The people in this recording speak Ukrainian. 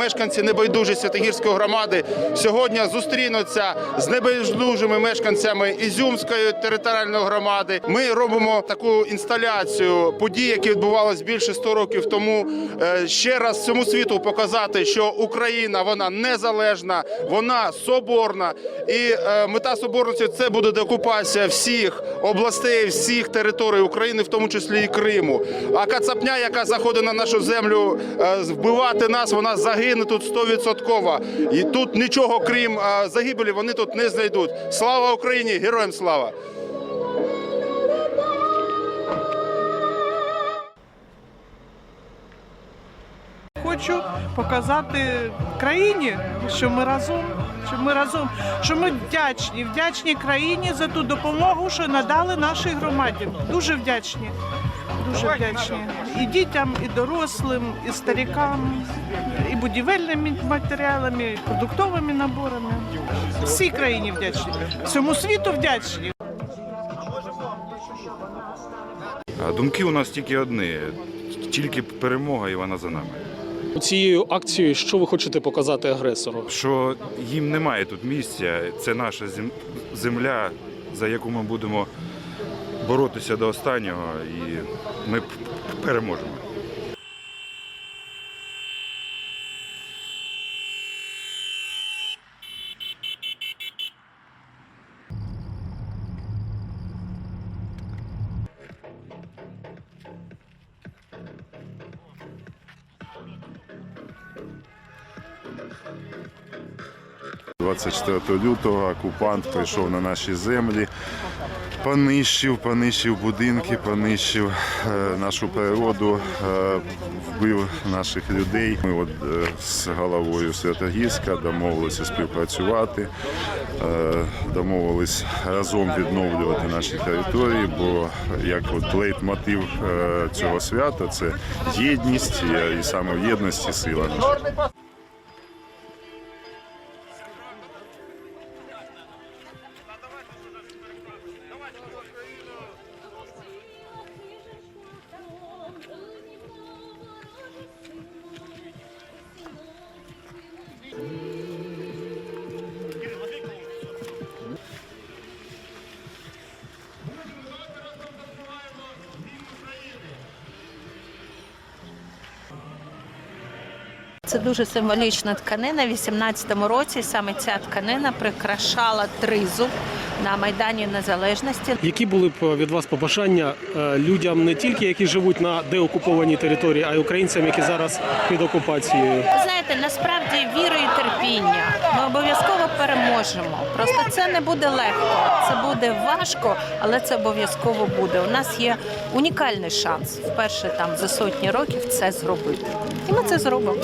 мешканці небайдужі Святогірської громади сьогодні зустрінуться з небайдужими мешканцями Ізюмської територіальної громади. Ми робимо таку інсталяцію подій, які відбувалися більше 100 років тому. Е, Ще раз всьому світу показати, що Україна вона незалежна, вона соборна, і е, мета соборності це буде деокупація всіх областей, всіх територій України, в тому числі і Криму. А Кацапня, яка заходить на нашу землю е, вбивати нас, вона загине тут 100%. І тут нічого крім загибелі вони тут не знайдуть. Слава Україні! Героям слава! Хочу показати країні, що ми разом, що ми разом, що ми вдячні, вдячні країні за ту допомогу, що надали нашій громаді. Дуже вдячні. Дуже вдячні і дітям, і дорослим, і старикам, і будівельними матеріалами, і продуктовими наборами. Всій країні вдячні, всьому світу вдячні. Думки у нас тільки одні, тільки перемога і вона за нами. Цією акцією, що ви хочете показати агресору? Що їм немає тут місця, це наша земля, за яку ми будемо боротися до останнього, і ми переможемо. – 24 лютого окупант прийшов на наші землі, понищив, понищив будинки, понищив е, нашу природу, е, вбив наших людей. Ми от е, з головою Святогірська домовилися співпрацювати, домовились разом відновлювати наші території, бо як от лейтмотив цього свята це єдність, і саме в єдності сила Це дуже символічна тканина. У 18-му році саме ця тканина прикрашала тризуб на Майдані Незалежності. Які були б е, від вас побажання е, людям не тільки які живуть на деокупованій території, а й українцям, які зараз під окупацією? Знаєте, насправді віру і терпіння. Ми обов'язково переможемо. Просто це не буде легко, це буде важко, але це обов'язково буде. У нас є унікальний шанс вперше там за сотні років це зробити, і ми це зробимо.